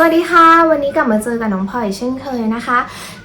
สวัสดีค่ะ วันนี้กลับมาเจอกับน้องพลอยเช่นเคยนะคะ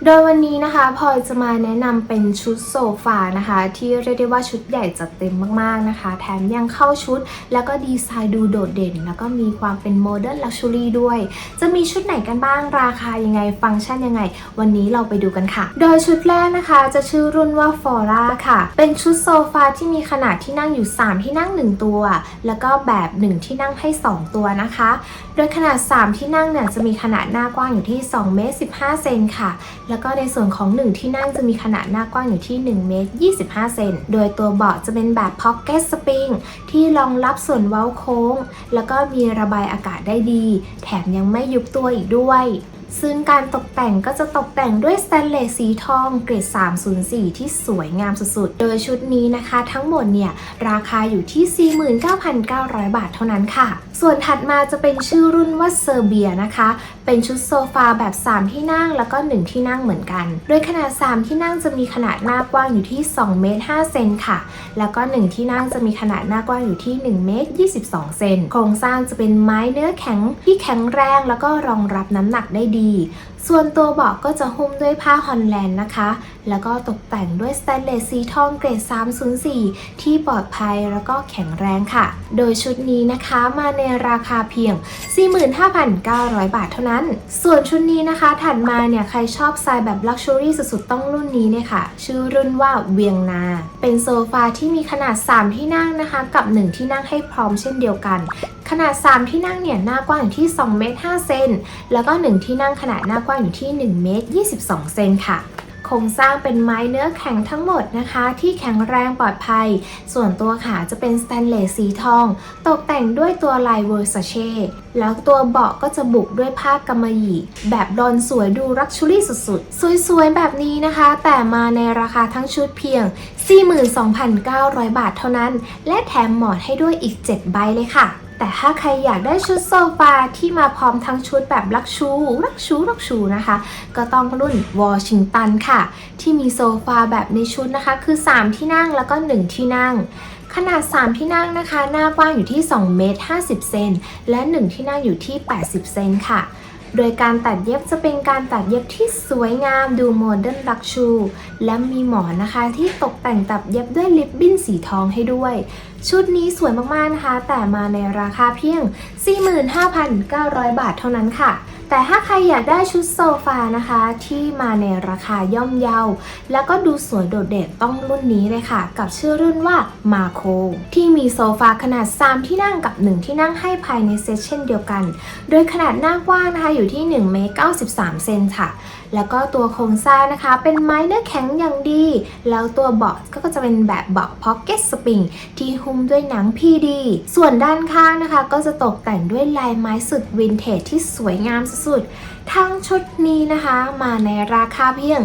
โดยวันนี้นะคะพลอยจะมาแนะนำเป็นชุดโซฟานะคะ ที่เรียกได้ว่าชุดใหญ่จัดเต็มมากๆนะคะ แถมยังเข้าชุด แล้วก็ดีไซน์ดูโดดเด่น แล้วก็มีความเป็นโมเดิร์นลักชัวรี่ด้วย จะมีชุดไหนกันบ้างราคายังไงฟังก์ชันยังไง วันนี้เราไปดูกันค่ะ โดยชุดแรกนะคะจะชื่อรุ่นว่า Fora ค่ะ เป็นชุดโซฟาที่มีขนาดที่นั่งอยู่ 3 ที่นั่ง 1 ตัว แล้วก็แบบ 1 ที่นั่งให้ 2 ตัวนะคะ โดยขนาด 3 ที่นั่งเนี่ยจะมีขนาดหน้ากว้างอยู่ที่2เมตร15 เซนค่ะ แล้วก็ในส่วนของ 1 ที่นั่งจะมีขนาดหน้ากว้างอยู่ที่1เมตร25 เซน โดยตัวเบาะจะเป็นแบบพ็อกเก็ตสปริงที่รองรับส่วนเว้าโค้ง แล้วก็มีระบายอากาศได้ดี แถมยังไม่ยุบตัวอีกด้วย ซึ่งการตกแต่งก็จะตกแต่งด้วยสแตนเลสสีทองเกรด 304 ที่สวยงามสุดๆ โดยชุดนี้นะคะ ทั้งหมดเนี่ย ราคาอยู่ที่ 49,900 บาทเท่านั้นค่ะ ส่วนถัดมาจะเป็นชื่อรุ่นว่าเซอร์เบียนะคะ เป็นชุดโซฟาแบบ 3 ที่นั่งแล้วก็ 1 ที่นั่งเหมือนกัน โดยขนาด 3 ที่นั่งจะมีขนาดหน้ากว้างอยู่ที่2เมตร5เซนค่ะ แล้วก็ 1 ที่นั่งจะมีขนาดหน้ากว้างอยู่ที่1เมตร22เซนโครงสร้างจะเป็นไม้เนื้อแข็งที่แข็งแรง แล้วก็รองรับน้ำหนักได้ดีส่วนตัวเบาะก็จะหุ้มด้วยผ้าฮอลแลนด์นะคะ แล้วก็ตกแต่งด้วยสแตนเลสสีทองเกรด 304 ที่ปลอดภัยแล้วก็แข็งแรงค่ะ โดยชุดนี้นะคะมาในราคาเพียง 45,900 บาทเท่านั้น ส่วนชุดนี้นะคะ ถัดมาเนี่ยใครชอบสไตล์แบบลักชัวรี่สุดๆ ต้องรุ่นนี้เนี่ยค่ะ ชื่อรุ่นว่าเวียงนา เป็นโซฟาที่มีขนาด 3 ที่นั่งนะคะ กับ 1 ที่นั่งให้พร้อมเช่นเดียวกัน นาด 3 ที่นั่งเนี่ยหน้ากว้างอยู่ที่2เมตร5เซนแล้วก็ 1 ที่นั่งขนาดหน้ากว้างอยู่ที่ 1 เมตร 22 เซนค่ะโครงสร้างเป็นไม้เนื้อแข็งทั้งหมดนะคะ ที่แข็งแรงปลอดภัย ส่วนตัวขาจะเป็นสแตนเลสสีทอง ตกแต่งด้วยตัวลายเวอร์ซาเช่แล้วตัวเบาะก็จะบุกด้วยผ้ากำมะหยี่ แบบดอนสวยดูรักชูรี่สุดๆ สวยๆ แบบนี้นะคะ แต่มาในราคาทั้งชุดเพียง 42,900 บาทเท่านั้น และแถมหมอนให้ด้วยอีก 7 ใบเลยค่ะ แต่ถ้าใครอยากได้ชุดโซฟาที่มาพร้อมทั้งชุดแบบลักชู ลักชู ลักชูนะคะ ก็ต้องรุ่นวอชิงตันค่ะ ที่มีโซฟาแบบในชุดนะคะ คือ 3 ที่นั่งแล้วก็ 1 ที่นั่ง ขนาด 3 ที่นั่งนะคะ หน้ากว้างอยู่ที่2เมตร50 เซน และ 1 ที่นั่งอยู่ที่ 80 เซนค่ะ โดยการตัดเย็บจะเป็นการตัดเย็บที่สวยงามดูโมเดิร์นลักชูและมีหมอนนะคะที่ตกแต่งตัดเย็บด้วยลิปบิ้นสีทองให้ด้วย ชุดนี้สวยมากๆนะคะ แต่มาในราคาเพียง 45,900 บาทเท่านั้นค่ะ แต่ถ้าใครอยากได้ชุดโซฟานะคะ ที่มาในราคาย่อมเยา แล้วก็ดูสวยโดดเด่นต้องรุ่นนี้เลยค่ะ กับชื่อรุ่นว่ามาโคที่มีโซฟาขนาด 3 ที่นั่งกับ 1 ที่นั่งให้ภายในเซตเช่นเดียวกัน โดยขนาดหน้ากว้างนะคะอยู่ที่1เมตร93เซนค่ะ แล้วก็ตัวโครงสร้างนะคะ เป็นไม้เนื้อแข็งอย่างดี แล้วตัวเบาะก็จะเป็นแบบเบาะพ็อกเก็ตสปริงที่หุ้มด้วยหนัง PD ส่วนด้านข้างนะคะ ก็จะตกแต่งด้วยลายไม้สุดวินเทจที่สวยงามสุดๆ ทั้งชุดนี้นะคะมาในราคาเพียง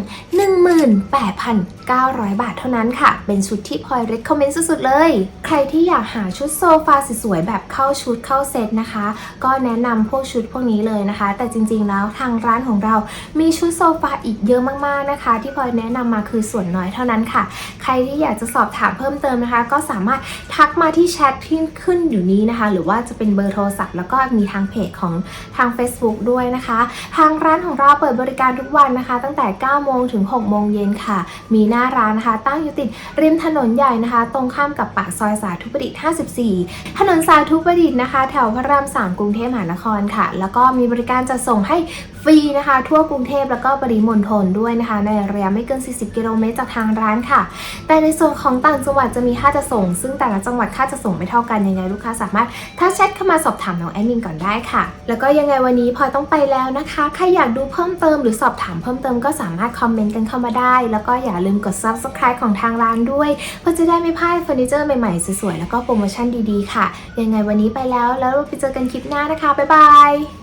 18,900 บาทเท่านั้นค่ะ เป็นชุดที่พลอย recommend สุดๆเลย ใครที่อยากหาชุดโซฟาสวยๆแบบเข้าชุดเข้าเซตนะคะ ก็แนะนำพวกชุดพวกนี้เลยนะคะ แต่จริงๆแล้วทางร้านของเรามีชุดโซฟาอีกเยอะมากๆนะคะ ที่พลอยแนะนำมาคือส่วนน้อยเท่านั้นค่ะ ใครที่อยากจะสอบถามเพิ่มเติมนะคะ ก็สามารถทักมาที่แชทที่ขึ้นอยู่นี้นะคะ หรือว่าจะเป็นเบอร์โทรศัพท์แล้วก็มีทางเพจของทาง Facebook ด้วยนะคะทางร้านของเราเปิดบริการทุกวันนะคะ ตั้งแต่ 9 โมงถึง 6 โมงเย็นค่ะ มีหน้าร้านนะคะ ตั้งอยู่ติดริมถนนใหญ่นะคะ ตรงข้ามกับปากซอยสาธุประดิษฐ์ 54 ถนนสาธุประดิษฐ์นะคะ แถวพระราม 3 กรุงเทพมหานครค่ะ แล้วก็มีบริการจะส่งให้ฟรีนะคะ ทั่วกรุงเทพแล้วก็ปริมณฑลด้วยนะคะ ในระยะไม่เกิน 40 กิโลเมตรจากทางร้านค่ะ แต่ในส่วนของต่างจังหวัดจะมีค่าจะส่ง ซึ่งแต่ละจังหวัดค่าจะส่งไม่เท่ากันยังไงลูกค้าสามารถถ้าแชทเข้ามาสอบถามน้องแอดมินก่อนได้ค่ะ แล้วก็ยังไงวันนี้พลอยต้องไปแล้วนะคะใครอยากดูเพิ่มเติมหรือสอบถามเพิ่มเติมก็สามารถคอมเมนต์กันเข้ามาได้ แล้วก็อย่าลืมกด subscribe ของทางร้านด้วย เพื่อจะได้ไม่พลาดเฟอร์นิเจอร์ใหม่ๆสวยๆแล้วก็โปรโมชั่นดีๆค่ะ ยังไงวันนี้ไปแล้วแล้วไปเจอกันคลิปหน้านะคะบ๊ายบาย